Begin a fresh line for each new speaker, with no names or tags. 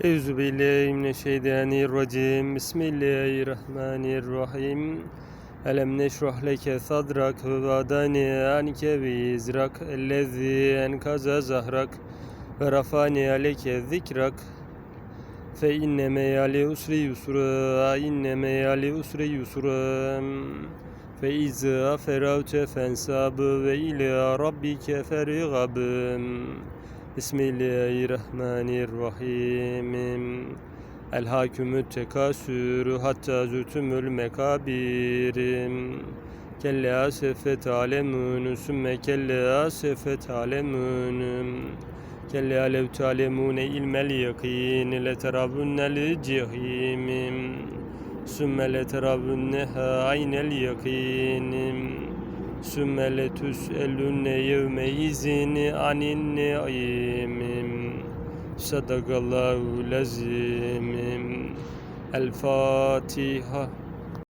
Euzu billahi mineşşeytanirracim. Bismillahirrahmanirrahim. Elem neşrah leke sadrak ve vadani anke vizrak ellezî enkaza zahrak ve rafani aleke zikrak fe inne meyali usri yusra inne meyali usri yusra fe izâ feravte fensab ve ila rabbike fergab Bismillahirrahmanirrahim. El hakümü tekasürü hatta zütümül mekabirim. Kelle sefet alemun sümme kelle sefet alemun Kelle alev talemune ilmel yakin leterabunnel cehimim Sümme leterabunneha aynel yakinim Sümme letüs'elünne yevme izini anin ne'imim Sadakallahu lazimim. El Fatiha